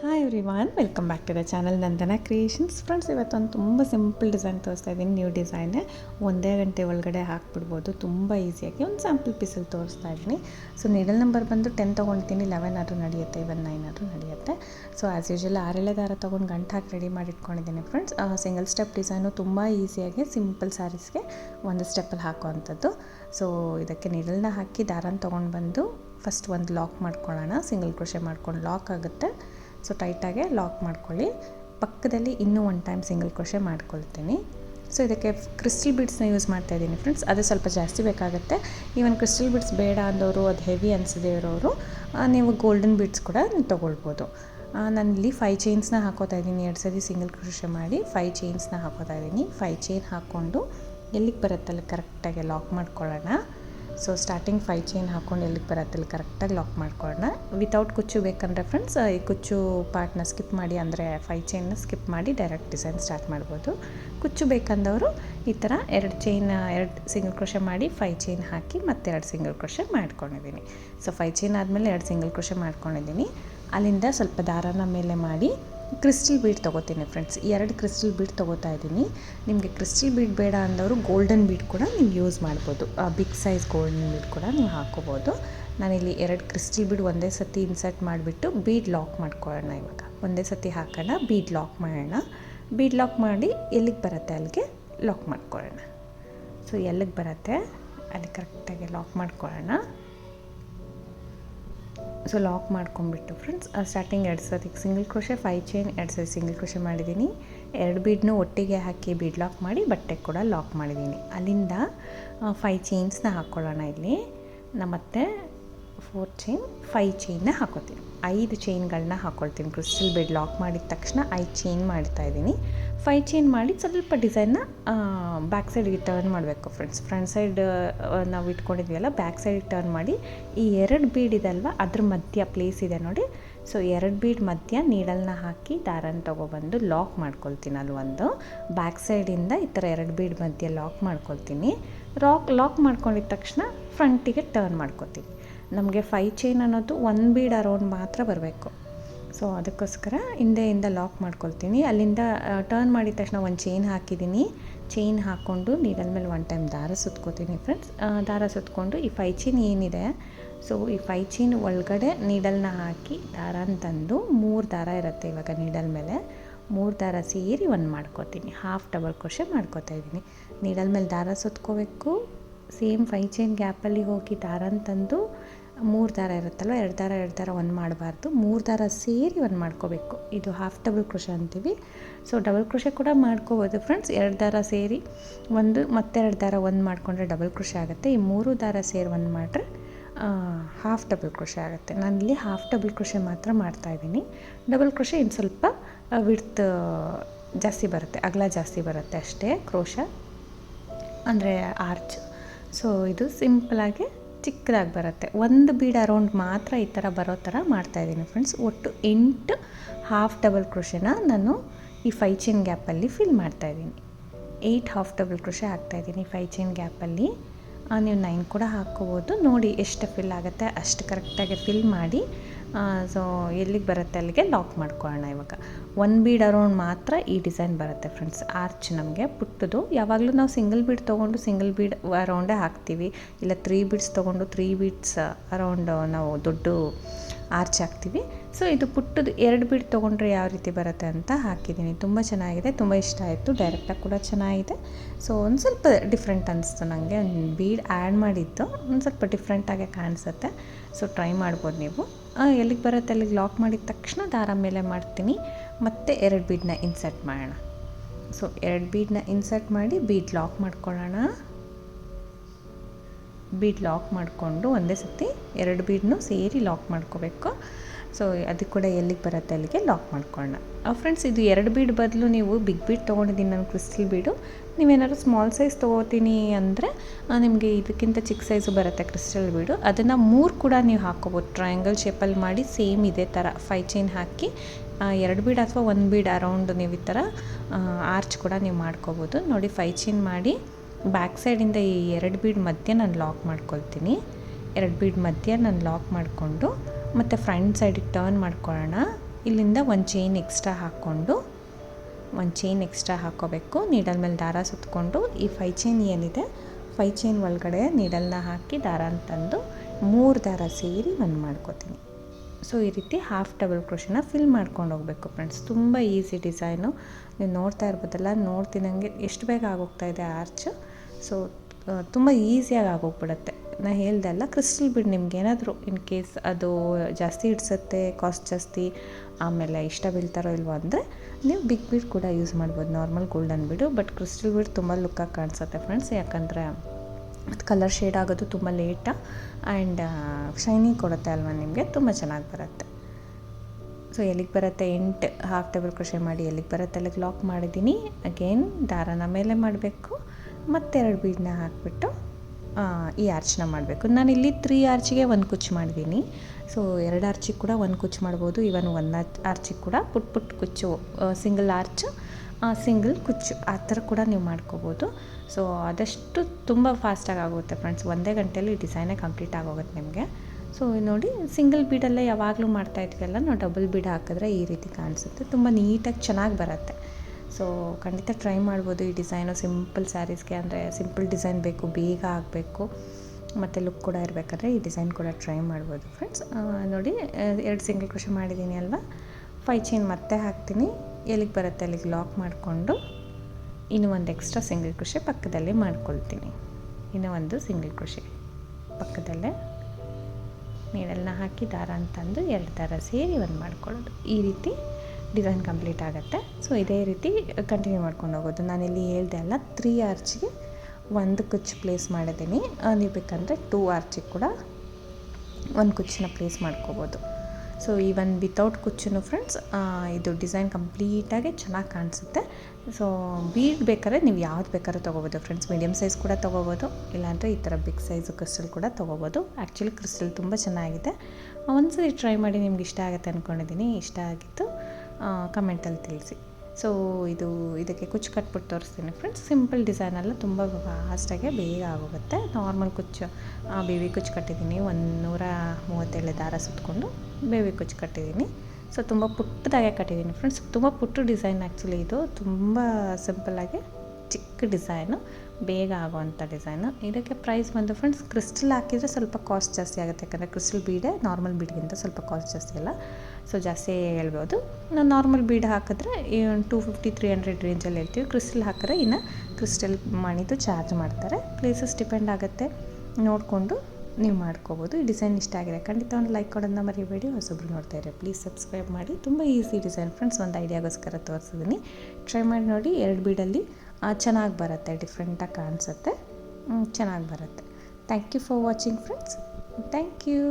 Hi everyone welcome back to the channel Nandana creations friends ಇವತ್ತೊಂದು ತುಂಬ simple design ತೋರಿಸ್ತಾ ಇದ್ದೀನಿ ನ್ಯೂ ಡಿಸೈನ್ ಒಂದೇ ಗಂಟೆ ಒಳಗಡೆ ಹಾಕ್ಬಿಡ್ಬೋದು. ತುಂಬ ಈಸಿಯಾಗಿ ಒಂದು ಸ್ಯಾಂಪಲ್ ಪೀಸಲ್ಲಿ ತೋರಿಸ್ತಾ ಇದ್ದೀನಿ ಸೊ ನೀಡಲ್ ನಂಬರ್ ಬಂದು ಟೆನ್ ತೊಗೊಳ್ತೀನಿ ಲೆವೆನ್ ಆದರೂ ನಡೆಯುತ್ತೆ ಇವನ್ ನೈನ್ ಆದರೂ ನಡೆಯುತ್ತೆ. ಸೊ ಆ್ಯಸ್ ಯೂಶಲ್ ಆರೆಳೆ ದಾರ ತೊಗೊಂಡು ಗಂಟು ಹಾಕಿ ರೆಡಿ ಮಾಡಿ ಇಟ್ಕೊಂಡಿದ್ದೀನಿ ಫ್ರೆಂಡ್ಸ್ ಸಿಂಗಲ್ ಸ್ಟೆಪ್ ಡಿಸೈನು ತುಂಬ ಈಸಿಯಾಗಿ ಸಿಂಪಲ್ ಸ್ಯಾರೀಸ್ಗೆ ಒಂದು ಸ್ಟೆಪ್ಪಲ್ಲಿ ಹಾಕುವಂಥದ್ದು. ಸೊ ಇದಕ್ಕೆ ನೀಡಲ್ನ ಹಾಕಿ ದಾರನ ತೊಗೊಂಡು ಬಂದು ಫಸ್ಟ್ ಒಂದು ಲಾಕ್ ಮಾಡ್ಕೊಳ್ಳೋಣ. ಸಿಂಗಲ್ ಕ್ರೋಶೆ ಮಾಡ್ಕೊಂಡು ಲಾಕ್ ಆಗುತ್ತೆ. ಸೊ ಟೈಟಾಗೆ ಲಾಕ್ ಮಾಡ್ಕೊಳ್ಳಿ. ಪಕ್ಕದಲ್ಲಿ ಇನ್ನೂ ಒನ್ ಟೈಮ್ ಸಿಂಗಲ್ ಕ್ರೋಶೆ ಮಾಡ್ಕೊಳ್ತೀನಿ. ಸೊ ಇದಕ್ಕೆ ಕ್ರಿಸ್ಟಲ್ ಬಿಡ್ಸ್ನ ಯೂಸ್ ಮಾಡ್ತಾ ಇದ್ದೀನಿ ಫ್ರೆಂಡ್ಸ್ ಅದು ಸ್ವಲ್ಪ ಜಾಸ್ತಿ ಬೇಕಾಗುತ್ತೆ. ಈವನ್ ಕ್ರಿಸ್ಟಲ್ ಬಿಡ್ಸ್ ಬೇಡ ಅಂದವರು ಅದು ಹೆವಿ ಅನಿಸದೇ ಇರೋರು ನೀವು ಗೋಲ್ಡನ್ ಬಿಡ್ಸ್ ಕೂಡ ತೊಗೊಳ್ಬೋದು. ಇಲ್ಲಿ ಫೈ ಚೈನ್ಸ್ನ ಹಾಕೋತಾ ಇದ್ದೀನಿ. ಎರಡು ಸರಿ ಸಿಂಗಲ್ ಕ್ರೋಶೆ ಮಾಡಿ ಫೈ ಚೈನ್ಸ್ನ ಹಾಕೋತಾ ಇದ್ದೀನಿ. ಫೈ ಚೈನ್ ಹಾಕ್ಕೊಂಡು ಎಲ್ಲಿಗೆ ಬರುತ್ತಲ್ಲ ಕರೆಕ್ಟಾಗಿ ಲಾಕ್ ಮಾಡ್ಕೊಳ್ಳೋಣ. ಸೊ ಸ್ಟಾರ್ಟಿಂಗ್ ಫೈ ಚೈನ್ ಹಾಕೊಂಡು ಎಲ್ಲಿಗೆ ಬರತ್ತಲ್ಲಿ ಕರೆಕ್ಟಾಗಿ ಲಾಕ್ ಮಾಡ್ಕೊಳ್ಳೋಣ. ವಿತೌಟ್ ಕುಚ್ಚು ಬೇಕಂದ್ರೆ ಫ್ರೆಂಡ್ಸ್ ಈ ಕುಚ್ಚು ಪಾರ್ಟ್ನ ಸ್ಕಿಪ್ ಮಾಡಿ, ಅಂದರೆ ಫೈ ಚೈನ್ನ ಸ್ಕಿಪ್ ಮಾಡಿ ಡೈರೆಕ್ಟ್ ಡಿಸೈನ್ ಸ್ಟಾರ್ಟ್ ಮಾಡ್ಬೋದು. ಕುಚ್ಚು ಬೇಕಂದವರು ಈ ಥರ ಎರಡು ಚೈನ್ ಎರಡು ಸಿಂಗಲ್ ಕ್ರೋಶೆ ಮಾಡಿ ಫೈ ಚೈನ್ ಹಾಕಿ ಮತ್ತೆ ಎರಡು ಸಿಂಗಲ್ ಕ್ರೋಶೆ ಮಾಡ್ಕೊಂಡಿದ್ದೀನಿ. ಸೊ ಫೈ ಚೈನ್ ಆದಮೇಲೆ ಎರಡು ಸಿಂಗಲ್ ಕ್ರೋಶೆ ಮಾಡ್ಕೊಂಡಿದ್ದೀನಿ. ಅಲ್ಲಿಂದ ಸ್ವಲ್ಪ ದಾರನ ಮೇಲೆ ಮಾಡಿ ಕ್ರಿಸ್ಟಲ್ ಬೀಡ್ ತೊಗೋತೀನಿ ಫ್ರೆಂಡ್ಸ್ ಎರಡು ಕ್ರಿಸ್ಟಲ್ ಬೀಡ್ ತೊಗೋತಾ ಇದ್ದೀನಿ. ನಿಮಗೆ ಕ್ರಿಸ್ಟಲ್ ಬೀಡ್ ಬೇಡ ಅಂದವರು ಗೋಲ್ಡನ್ ಬೀಡ್ ಕೂಡ ನೀವು ಯೂಸ್ ಮಾಡ್ಬೋದು. ಬಿಗ್ ಸೈಜ್ ಗೋಲ್ಡನ್ ಬೀಡ್ ಕೂಡ ನೀವು ಹಾಕೋಬೋದು. ನಾನಿಲ್ಲಿ ಎರಡು ಕ್ರಿಸ್ಟಲ್ ಬೀಡ್ ಒಂದೇ ಸತಿ ಇನ್ಸರ್ಟ್ ಮಾಡಿಬಿಟ್ಟು ಬೀಡ್ ಲಾಕ್ ಮಾಡ್ಕೊಳ್ಳೋಣ ಇವಾಗ. ಒಂದೇ ಸತಿ ಹಾಕೋಣ, ಬೀಡ್ ಲಾಕ್ ಮಾಡೋಣ. ಬೀಡ್ ಲಾಕ್ ಮಾಡಿ ಎಲ್ಲಿಗೆ ಬರುತ್ತೆ ಅಲ್ಲಿಗೆ ಲಾಕ್ ಮಾಡ್ಕೊಳ್ಳೋಣ. ಸೊ ಎಲ್ಲಿಗೆ ಬರುತ್ತೆ? ಅಲ್ಲಿ ಕರೆಕ್ಟಾಗಿ ಲಾಕ್ ಮಾಡ್ಕೊಳ್ಳೋಣ. ಸೊ ಲಾಕ್ ಮಾಡ್ಕೊಂಬಿಟ್ಟು ಫ್ರೆಂಡ್ಸ್ ಸ್ಟಾರ್ಟಿಂಗ್ ಎರಡು ಸರಿ ಸಿಂಗಲ್ ಕ್ರೋಶೆ ಫೈ ಚೈನ್ ಎರಡು ಸತಿ ಸಿಂಗಲ್ ಕ್ರೋಶೆ ಮಾಡಿದ್ದೀನಿ. ಎರಡು ಬೀಡ್ನು ಒಟ್ಟಿಗೆ ಹಾಕಿ ಬೀಡ್ ಲಾಕ್ ಮಾಡಿ ಬಟ್ಟೆ ಕೂಡ ಲಾಕ್ ಮಾಡಿದ್ದೀನಿ. ಅಲ್ಲಿಂದ ಫೈ ಚೈನ್ಸ್ನ ಹಾಕ್ಕೊಳ್ಳೋಣ ಇಲ್ಲಿ. ನಾ ಮತ್ತೆ ಫೋರ್ ಚೈನ್ ಫೈ ಚೈನ್ನ ಹಾಕೋತೀನಿ. ಐದು ಚೈನ್ಗಳನ್ನ ಹಾಕ್ಕೊಳ್ತೀನಿ ಕ್ರಿಸ್ಟಲ್ ಬೀಡ್ ಲಾಕ್ ಮಾಡಿದ ತಕ್ಷಣ ಐದು ಚೈನ್ ಮಾಡ್ತಾ ಫೈ ಚೈನ್ ಮಾಡಿ ಸ್ವಲ್ಪ ಡಿಸೈನ್ನ ಬ್ಯಾಕ್ ಸೈಡ್ಗೆ ಟರ್ನ್ ಮಾಡಬೇಕು ಫ್ರೆಂಡ್ಸ್ ಫ್ರಂಟ್ ಸೈಡ್ ನಾವು ಇಟ್ಕೊಂಡಿದ್ವಲ್ಲ, ಬ್ಯಾಕ್ ಸೈಡ್ ಟರ್ನ್ ಮಾಡಿ, ಈ ಎರಡು ಬೀಡ್ ಇದಲ್ವ ಅದ್ರ ಮಧ್ಯ ಪ್ಲೇಸ್ ಇದೆ ನೋಡಿ. ಸೊ ಎರಡು ಬೀಡ್ ಮಧ್ಯ ನೀಡಲ್ನ ಹಾಕಿ ದಾರನ ತೊಗೊಬಂದು ಲಾಕ್ ಮಾಡ್ಕೊಳ್ತೀನಿ ಅಲ್ಲಿ ಒಂದು. ಬ್ಯಾಕ್ ಸೈಡಿಂದ ಈ ಥರ ಎರಡು ಬೀಡ್ ಮಧ್ಯ ಲಾಕ್ ಮಾಡ್ಕೊಳ್ತೀನಿ. ರಾಕ್ ಲಾಕ್ ಮಾಡ್ಕೊಂಡಿದ ತಕ್ಷಣ ಫ್ರಂಟಿಗೆ ಟರ್ನ್ ಮಾಡ್ಕೊತೀನಿ. ನಮಗೆ ಫೈ ಚೈನ್ ಅನ್ನೋದು ಒಂದು ಬೀಡ್ ಅರೌಂಡ್ ಮಾತ್ರ ಬರಬೇಕು. ಸೊ ಅದಕ್ಕೋಸ್ಕರ ಹಿಂದೆಯಿಂದ ಲಾಕ್ ಮಾಡ್ಕೊಳ್ತೀನಿ. ಅಲ್ಲಿಂದ ಟರ್ನ್ ಮಾಡಿದ ತಕ್ಷಣ ಒಂದು ಚೈನ್ ಹಾಕಿದ್ದೀನಿ. ಚೈನ್ ಹಾಕ್ಕೊಂಡು ನೀಡಲ್ ಮೇಲೆ ಒನ್ ಟೈಮ್ ದಾರ ಸುತ್ಕೋತೀನಿ ಫ್ರೆಂಡ್ಸ್ ದಾರ ಸುತ್ಕೊಂಡು ಈ ಫೈ ಚೈನ್ ಏನಿದೆ ಸೊ ಈ ಫೈ ಚೈನ್ ಒಳಗಡೆ ನೀಡಲ್ನ ಹಾಕಿ ದಾರನ ತಂದು ಮೂರು ದಾರ ಇರುತ್ತೆ ಇವಾಗ ನೀಡಲ್ ಮೇಲೆ. ಮೂರು ದಾರ ಸೇರಿ ಒಂದು ಮಾಡ್ಕೋತೀನಿ. ಹಾಫ್ ಡಬಲ್ ಕ್ರೋಶೆ ಮಾಡ್ಕೋತಾ ಇದ್ದೀನಿ. ನೀಡಲ್ ಮೇಲೆ ದಾರ ಸುತ್ಕೋಬೇಕು. ಸೇಮ್ ಫೈ ಚೈನ್ ಗ್ಯಾಪಲ್ಲಿ ಹೋಗಿ ದಾರನ ತಂದು ಮೂರು ದಾರ ಇರುತ್ತಲ್ವ ಎರಡು ದಾರ ಎರಡು ದಾರ ಒಂದು ಮಾಡಬಾರ್ದು. ಮೂರು ದಾರ ಸೇರಿ ಒಂದು ಮಾಡ್ಕೋಬೇಕು. ಇದು ಹಾಫ್ ಡಬಲ್ ಕ್ರೋಶೆ ಅಂತೀವಿ. ಸೊ ಡಬಲ್ ಕ್ರೋಶೆ ಕೂಡ ಮಾಡ್ಕೋಬೋದು ಫ್ರೆಂಡ್ಸ್ ಎರಡು ದಾರ ಸೇರಿ ಒಂದು, ಮತ್ತೆರಡು ದಾರ ಒಂದು ಮಾಡಿಕೊಂಡ್ರೆ ಡಬಲ್ ಕ್ರೋಶೆ ಆಗುತ್ತೆ. ಈ ಮೂರು ದಾರ ಸೇರಿ ಒಂದು ಮಾಡಿದ್ರೆ ಹಾಫ್ ಡಬಲ್ ಕ್ರೋಶೆ ಆಗುತ್ತೆ. ನಾನಿಲ್ಲಿ ಹಾಫ್ ಡಬಲ್ ಕ್ರೋಶೆ ಮಾತ್ರ ಮಾಡ್ತಾಯಿದ್ದೀನಿ ಡಬಲ್ ಕ್ರೋಶೆ ಇನ್ನು ಸ್ವಲ್ಪ ವಿಡ್ತ್ ಜಾಸ್ತಿ ಬರುತ್ತೆ. ಅಗಲ ಜಾಸ್ತಿ ಬರುತ್ತೆ ಅಷ್ಟೇ ಕ್ರೋಶ ಅಂದರೆ ಆರ್ಚ್ ಸೊ ಇದು ಸಿಂಪಲಾಗಿ ಚಿಕ್ಕದಾಗಿ ಬರುತ್ತೆ. ಒಂದು ಬೀಡ್ ಅರೌಂಡ್ ಮಾತ್ರ ಈ ಥರ ಬರೋ ಥರ ಮಾಡ್ತಾಯಿದ್ದೀನಿ ಫ್ರೆಂಡ್ಸ್ ಒಟ್ಟು ಎಂಟು ಹಾಫ್ ಡಬಲ್ ಕೃಷಿನ ನಾನು ಈ ಫೈ ಚೈನ್ ಗ್ಯಾಪಲ್ಲಿ ಫಿಲ್ ಮಾಡ್ತಾಯಿದ್ದೀನಿ ಏಯ್ಟ್ ಹಾಫ್ ಡಬಲ್ ಕ್ರೋಶೆ ಹಾಕ್ತಾಯಿದ್ದೀನಿ ಫೈ ಚೈನ್ ಗ್ಯಾಪಲ್ಲಿ ನೀವು ನೈನ್ ಕೂಡ ಹಾಕ್ಕೋಬೋದು. ನೋಡಿ ಎಷ್ಟು ಫಿಲ್ ಆಗುತ್ತೆ. ಅಷ್ಟು ಕರೆಕ್ಟಾಗಿ ಫಿಲ್ ಮಾಡಿ ಸೊ ಎಲ್ಲಿಗೆ ಬರುತ್ತೆ ಅಲ್ಲಿಗೆ ಲಾಕ್ ಮಾಡ್ಕೊಳ್ಳೋಣ ಇವಾಗ. ಒನ್ ಬೀಡ್ ಅರೌಂಡ್ ಮಾತ್ರ ಈ ಡಿಸೈನ್ ಬರುತ್ತೆ ಫ್ರೆಂಡ್ಸ್ ಆರ್ಚ್ ನಮಗೆ ಪುಟ್ಟದು. ಯಾವಾಗಲೂ ನಾವು ಸಿಂಗಲ್ ಬೀಡ್ ತೊಗೊಂಡು ಸಿಂಗಲ್ ಬೀಡ್ ಅರೌಂಡೇ ಹಾಕ್ತೀವಿ. ಇಲ್ಲ ತ್ರೀ ಬೀಡ್ಸ್ ತೊಗೊಂಡು ತ್ರೀ ಬೀಡ್ಸ್ ಅರೌಂಡ್ ನಾವು ದೊಡ್ಡ ಆರ್ಚ್ ಹಾಕ್ತೀವಿ. ಸೊ ಇದು ಪುಟ್ಟದು ಎರಡು ಬೀಡ್ ತೊಗೊಂಡ್ರೆ ಯಾವ ರೀತಿ ಬರುತ್ತೆ ಅಂತ ಹಾಕಿದ್ದೀನಿ. ತುಂಬ ಚೆನ್ನಾಗಿದೆ. ತುಂಬ ಇಷ್ಟ ಆಯಿತು. ಡೈರೆಕ್ಟಾಗಿ ಕೂಡ ಚೆನ್ನಾಗಿದೆ. ಸೊ ಒಂದು ಸ್ವಲ್ಪ ಡಿಫ್ರೆಂಟ್ ಅನಿಸ್ತು ನನಗೆ ಬೀಡ್ ಆ್ಯಡ್ ಮಾಡಿದ್ದು. ಒಂದು ಸ್ವಲ್ಪ ಡಿಫ್ರೆಂಟಾಗೆ ಕಾಣಿಸುತ್ತೆ. ಸೊ ಟ್ರೈ ಮಾಡ್ಬೋದು ನೀವು. ಎಲ್ಲಿಗೆ ಬರುತ್ತೆ? ಅಲ್ಲಿಗೆ ಲಾಕ್ ಮಾಡಿದ ತಕ್ಷಣ ದಾರ ಮೇಲೆ ಮಾಡ್ತೀನಿ. ಮತ್ತು ಎರಡು ಬೀಡನ್ನ ಇನ್ಸರ್ಟ್ ಮಾಡೋಣ. ಸೊ ಎರಡು ಬೀಡನ್ನ ಇನ್ಸರ್ಟ್ ಮಾಡಿ ಬೀಡ್ ಲಾಕ್ ಮಾಡ್ಕೊಳ್ಳೋಣ. ಬೀಡ್ ಲಾಕ್ ಮಾಡಿಕೊಂಡು ಒಂದೇ ಸತಿ ಎರಡು ಬೀಡ್ನೂ ಸೇರಿ ಲಾಕ್ ಮಾಡ್ಕೋಬೇಕು. ಸೊ ಅದಕ್ಕೆ ಕೂಡ ಎಲ್ಲಿಗೆ ಬರುತ್ತೆ ಅಲ್ಲಿಗೆ ಲಾಕ್ ಮಾಡ್ಕೊಳ್ಳೋಣ. ಫ್ರೆಂಡ್ಸ್ ಇದು ಎರಡು ಬೀಡ್ ಬದಲು ನೀವು ಬಿಗ್ ಬೀಡ್ ತೊಗೊಂಡಿದ್ದೀನಿ ನಾನು ಕ್ರಿಸ್ಟಲ್ ಬೀಡು ನೀವೇನಾದ್ರು ಸ್ಮಾಲ್ ಸೈಜ್ ತೊಗೋತೀನಿ ಅಂದರೆ ನಿಮಗೆ ಇದಕ್ಕಿಂತ ಚಿಕ್ಕ ಸೈಜು ಬರುತ್ತೆ ಕ್ರಿಸ್ಟಲ್ ಬೀಡು ಅದನ್ನು ಮೂರು ಕೂಡ ನೀವು ಹಾಕೋಬೋದು. ಟ್ರಯಾಂಗಲ್ ಶೇಪಲ್ಲಿ ಮಾಡಿ ಸೇಮ್ ಇದೇ ಥರ ಫೈ ಚೈನ್ ಹಾಕಿ ಎರಡು ಬೀಡ್ ಅಥವಾ ಒಂದು ಬೀಡ್ ಅರೌಂಡ್ ನೀವು ಈ ಥರ ಆರ್ಚ್ ಕೂಡ ನೀವು ಮಾಡ್ಕೋಬೋದು. ನೋಡಿ ಫೈ ಚೈನ್ ಮಾಡಿ ಬ್ಯಾಕ್ ಸೈಡಿಂದ ಈ ಎರಡು ಬೀಡ್ ಮಧ್ಯೆ ನಾನು ಲಾಕ್ ಮಾಡ್ಕೊಳ್ತೀನಿ. ಎರಡು ಬೀಡ್ ಮಧ್ಯೆ ನಾನು ಲಾಕ್ ಮಾಡಿಕೊಂಡು ಮತ್ತು ಫ್ರಂಟ್ ಸೈಡಿಗೆ ಟರ್ನ್ ಮಾಡ್ಕೊಳ್ಳೋಣ. ಇಲ್ಲಿಂದ ಒಂದು ಚೈನ್ ಎಕ್ಸ್ಟ್ರಾ ಹಾಕ್ಕೊಂಡು, ಒಂದು ಚೈನ್ ಎಕ್ಸ್ಟ್ರಾ ಹಾಕ್ಕೋಬೇಕು. ನೀಡಲ್ ಮೇಲೆ ದಾರ ಸುತ್ತಕೊಂಡು ಈ ಫೈ ಚೈನ್ ಏನಿದೆ ಫೈ ಚೈನ್ ಒಳಗಡೆ ನೀಡಲ್ನ ಹಾಕಿ ದಾರನ ತಂದು ಮೂರು ದಾರ ಸೇರಿ ಒಂದು ಮಾಡ್ಕೋತೀನಿ. ಸೊ ಈ ರೀತಿ ಹಾಫ್ ಡಬಲ್ ಕ್ರೋಶನ ಫಿಲ್ ಮಾಡ್ಕೊಂಡು ಹೋಗಬೇಕು ಫ್ರೆಂಡ್ಸ್ ತುಂಬ ಈಸಿ ಡಿಸೈನು ನೀವು ನೋಡ್ತಾ ಇರ್ಬೋದಲ್ಲ, ನೋಡ್ತಿದ್ದಂಗೆ ಎಷ್ಟು ಬೇಗ ಆಗೋಗ್ತಾ ಇದೆ ಆರ್ಚ್ ಸೊ ತುಂಬ ಈಸಿಯಾಗಿ ಆಗೋಗ್ಬಿಡುತ್ತೆ. ನಾ ಹೇಳ್ದೆ ಅಲ್ಲ ಕ್ರಿಸ್ಟಲ್ ಬಿಡ್ ನಿಮ್ಗೇನಾದರೂ ಇನ್ ಕೇಸ್ ಅದು ಜಾಸ್ತಿ ಹಿಡ್ಸುತ್ತೆ ಕಾಸ್ಟ್ ಜಾಸ್ತಿ, ಆಮೇಲೆ ಇಷ್ಟ ಬೀಳ್ತಾರೋ ಇಲ್ವೋ ಅಂದರೆ ನೀವು ಬಿಗ್ ಬೀಡ್ ಕೂಡ ಯೂಸ್ ಮಾಡ್ಬೋದು normal golden bead but crystal bead ತುಂಬ ಲುಕ್ಕಾಗಿ ಕಾಣಿಸುತ್ತೆ ಫ್ರೆಂಡ್ಸ್ ಯಾಕಂದರೆ ಅದು ಕಲರ್ ಶೇಡ್ ಆಗೋದು ತುಂಬ ಲೇಟ ಆ್ಯಂಡ್ ಶೈನಿಂಗ್ ಕೊಡುತ್ತೆ ಅಲ್ವಾ ನಿಮಗೆ, ತುಂಬ ಚೆನ್ನಾಗಿ ಬರುತ್ತೆ. ಸೊ ಎಲ್ಲಿಗೆ ಬರುತ್ತೆ ಎಂಟು ಹಾಫ್ ಟೇಬಲ್ ಕ್ರೋಶೆ ಮಾಡಿ ಎಲ್ಲಿಗೆ ಬರುತ್ತೆ, ಅಲ್ಲಿಗೆ ಲಾಕ್ ಮಾಡಿದ್ದೀನಿ ಅಗೇನ್ ದಾರನ ಮೇಲೆ ಮಾಡಬೇಕು. ಮತ್ತೆರಡು ಬೀಡನ್ನ ಹಾಕಿಬಿಟ್ಟು ಈ ಆರ್ಚ್ನ ಮಾಡಬೇಕು. ನಾನಿಲ್ಲಿ ತ್ರೀ ಆರ್ಚಿಗೆ ಒಂದು ಕುಚ್ಚು ಮಾಡಿದ್ದೀನಿ ಸೊ ಎರಡು ಆರ್ಚಿಗೆ ಕೂಡ ಒಂದು ಕುಚ್ಚು ಮಾಡ್ಬೋದು. ಇವನ್ ಒಂದು ಆರ್ಚಿಗೆ ಕೂಡ ಪುಟ್ ಪುಟ್ ಕುಚ್ಚು ಸಿಂಗಲ್ ಆರ್ಚ್ ಸಿಂಗಲ್ ಕುಚ್ಚು ಆ ಥರ ಕೂಡ ನೀವು ಮಾಡ್ಕೋಬೋದು. ಸೊ ಆದಷ್ಟು ತುಂಬ ಫಾಸ್ಟಾಗಿ ಆಗುತ್ತೆ ಫ್ರೆಂಡ್ಸ್ ಒಂದೇ ಗಂಟೆಯಲ್ಲಿ ಡಿಸೈನೇ ಕಂಪ್ಲೀಟ್ ಆಗೋಗುತ್ತೆ ನಿಮಗೆ. ಸೊ ನೋಡಿ ಸಿಂಗಲ್ ಬೀಡಲ್ಲೇ ಯಾವಾಗಲೂ ಮಾಡ್ತಾ ಅಲ್ಲ, ನಾವು ಡಬಲ್ ಬೀಡ್ ಹಾಕಿದ್ರೆ ಈ ರೀತಿ ಕಾಣಿಸುತ್ತೆ. ತುಂಬ ನೀಟಾಗಿ ಚೆನ್ನಾಗಿ ಬರುತ್ತೆ. ಸೊ ಖಂಡಿತ ಟ್ರೈ ಮಾಡ್ಬೋದು ಈ ಡಿಸೈನು ಸಿಂಪಲ್ ಸ್ಯಾರೀಸ್ಗೆ ಅಂದರೆ ಸಿಂಪಲ್ ಡಿಸೈನ್ ಬೇಕು, ಬೇಗ ಆಗಬೇಕು. ಮತ್ತು ಲುಕ್ ಕೂಡ ಇರಬೇಕಾದ್ರೆ ಈ ಡಿಸೈನ್ ಕೂಡ ಟ್ರೈ ಮಾಡ್ಬೋದು ಫ್ರೆಂಡ್ಸ್ ನೋಡಿ ಎರಡು ಸಿಂಗಲ್ ಕೃಷಿ ಮಾಡಿದ್ದೀನಿ ಅಲ್ವಾ? ಫೈ ಚೈನ್ ಮತ್ತೆ ಹಾಕ್ತೀನಿ. ಎಲ್ಲಿಗೆ ಬರುತ್ತೆ ಅಲ್ಲಿಗೆ ಲಾಕ್ ಮಾಡಿಕೊಂಡು ಇನ್ನೂ ಒಂದು ಎಕ್ಸ್ಟ್ರಾ ಸಿಂಗಲ್ ಕೃಷಿ ಪಕ್ಕದಲ್ಲೇ ಮಾಡ್ಕೊಳ್ತೀನಿ. ಇನ್ನೂ ಒಂದು ಸಿಂಗಲ್ ಕೃಷಿ ಪಕ್ಕದಲ್ಲೇ. ನೀರೆಲ್ಲ ಹಾಕಿ ದಾರ ಅಂತಂದು ಎರಡು ದಾರ ಸೇರಿ ಒಂದು ಮಾಡ್ಕೊಳ್ಳೋದು. ಈ ರೀತಿ ಡಿಸೈನ್ ಕಂಪ್ಲೀಟ್ ಆಗುತ್ತೆ. ಸೊ ಇದೇ ರೀತಿ ಕಂಟಿನ್ಯೂ ಮಾಡ್ಕೊಂಡು ಹೋಗೋದು. ನಾನಿಲ್ಲಿ ಹೇಳ್ದೆ ಅಲ್ಲ ತ್ರೀ ಆರ್ಚಿಗೆ ಒಂದು ಕುಚ್ಚು ಪ್ಲೇಸ್ ಮಾಡಿದ್ದೀನಿ. ನೀವು ಬೇಕಂದರೆ ಟೂ ಆರ್ಚಿಗೆ ಕೂಡ ಒಂದು ಕುಚ್ಚನ್ನ ಪ್ಲೇಸ್ ಮಾಡ್ಕೋಬೋದು. ಸೊ ಈವನ್ ವಿತೌಟ್ ಕುಚ್ಚು ಫ್ರೆಂಡ್ಸ್ ಇದು ಡಿಸೈನ್ ಕಂಪ್ಲೀಟಾಗಿ ಚೆನ್ನಾಗಿ ಕಾಣಿಸುತ್ತೆ. ಸೊ ಬೀಡ್ ಬೇಕಾದ್ರೆ ನೀವು ಯಾವ್ದು ಬೇಕಾದ್ರೂ ತೊಗೋಬೋದು ಫ್ರೆಂಡ್ಸ್ ಮೀಡಿಯಮ್ ಸೈಜ್ ಕೂಡ ತೊಗೋಬೋದು. ಇಲ್ಲಾಂದರೆ ಈ ಥರ ಬಿಗ್ ಸೈಜು ಕ್ರಿಸ್ಟಲ್ ಕೂಡ ತೊಗೋಬೋದು. ಆ್ಯಕ್ಚುಲಿ ಕ್ರಿಸ್ಟಲ್ ತುಂಬ ಚೆನ್ನಾಗಿದೆ. ಒಂದ್ಸರಿ ಟ್ರೈ ಮಾಡಿ ನಿಮ್ಗೆ ಇಷ್ಟ ಆಗುತ್ತೆ ಅಂದ್ಕೊಂಡಿದ್ದೀನಿ ಇಷ್ಟ ಆಗಿತ್ತು ಕಮೆಂಟಲ್ಲಿ ತಿಳಿಸಿ. ಸೊ ಇದು ಇದಕ್ಕೆ ಕುಚ್ಚು ಕಟ್ಬಿಟ್ಟು ತೋರಿಸ್ತೀನಿ ಫ್ರೆಂಡ್ಸ್ ಸಿಂಪಲ್ ಡಿಸೈನ್ ಎಲ್ಲ ತುಂಬ ಫಾಸ್ಟಾಗೆ ಬೇಗ ಆಗೋಗುತ್ತೆ. ನಾರ್ಮಲ್ ಕುಚ್ಚು ಬೇಬಿ ಕುಚ್ಚು ಕಟ್ಟಿದ್ದೀನಿ. ಒಂದು ನೂರ ಮೂವತ್ತೇಳು ದಾರ ಸುತ್ತಕೊಂಡು ಬೇಬಿ ಕುಚ್ಚು ಕಟ್ಟಿದ್ದೀನಿ. ಸೊ ತುಂಬ ಪುಟ್ಟದಾಗೆ ಕಟ್ಟಿದ್ದೀನಿ ಫ್ರೆಂಡ್ಸ್ ತುಂಬ ಪುಟ್ಟ ಡಿಸೈನ್ ಆ್ಯಕ್ಚುಲಿ ಇದು. ತುಂಬ ಸಿಂಪಲ್ಲಾಗಿ ಚಿಕ್ಕ ಡಿಸೈನು ಬೇಗ ಆಗೋವಂಥ ಡಿಸೈನು ಇದಕ್ಕೆ ಪ್ರೈಸ್ ಬಂದು ಫ್ರೆಂಡ್ಸ್ ಕ್ರಿಸ್ಟಲ್ ಹಾಕಿದರೆ ಸ್ವಲ್ಪ ಕಾಸ್ಟ್ ಜಾಸ್ತಿ ಆಗುತ್ತೆ. ಯಾಕಂದರೆ ಕ್ರಿಸ್ಟಲ್ ಬೀಡೇ ನಾರ್ಮಲ್ ಬೀಡ್ಗಿಂತ ಸ್ವಲ್ಪ ಕಾಸ್ಟ್ ಜಾಸ್ತಿ ಅಲ್ಲ. ಸೊ ಜಾಸ್ತಿ ಹೇಳ್ಬೋದು. ನಾವು ನಾರ್ಮಲ್ ಬೀಡ್ ಹಾಕಿದ್ರೆ ಟೂ ಫಿಫ್ಟಿ ತ್ರೀ ಹಂಡ್ರೆಡ್ ರೇಂಜಲ್ಲಿ ಹೇಳ್ತೀವಿ ಕ್ರಿಸ್ಟಲ್ ಹಾಕಿದ್ರೆ ಇನ್ನು ಕ್ರಿಸ್ಟಲ್ ಮಣಿದು ಚಾರ್ಜ್ ಮಾಡ್ತಾರೆ. ಪ್ಲೇಸಸ್ ಡಿಪೆಂಡ್ ಆಗುತ್ತೆ. ನೋಡಿಕೊಂಡು ನೀವು ಮಾಡ್ಕೋಬೋದು. ಈ ಡಿಸೈನ್ ಇಷ್ಟ ಆಗಿದೆ. ಖಂಡಿತ ಒಂದು ಲೈಕ್ ಕೊಡೋದನ್ನ ಮರಿಬೇಡಿ. ಹೊಸೊಬ್ರು ನೋಡ್ತಾ ಇದ್ದಾರೆ ಪ್ಲೀಸ್ ಸಬ್ಸ್ಕ್ರೈಬ್ ಮಾಡಿ. ತುಂಬ ಈಸಿ ಡಿಸೈನ್ ಫ್ರೆಂಡ್ಸ್ ಒಂದು ಐಡಿಯಾಗೋಸ್ಕರ ತೋರಿಸಿದ್ದೀನಿ ಟ್ರೈ ಮಾಡಿ ನೋಡಿ. ಎರಡು ಬೀಡಲ್ಲಿ ಚೆನ್ನಾಗಿ ಬರುತ್ತೆ ಡಿಫ್ರೆಂಟಾಗಿ ಕಾಣಿಸುತ್ತೆ. ಚೆನ್ನಾಗಿ ಬರುತ್ತೆ. Thank you for watching friends thank you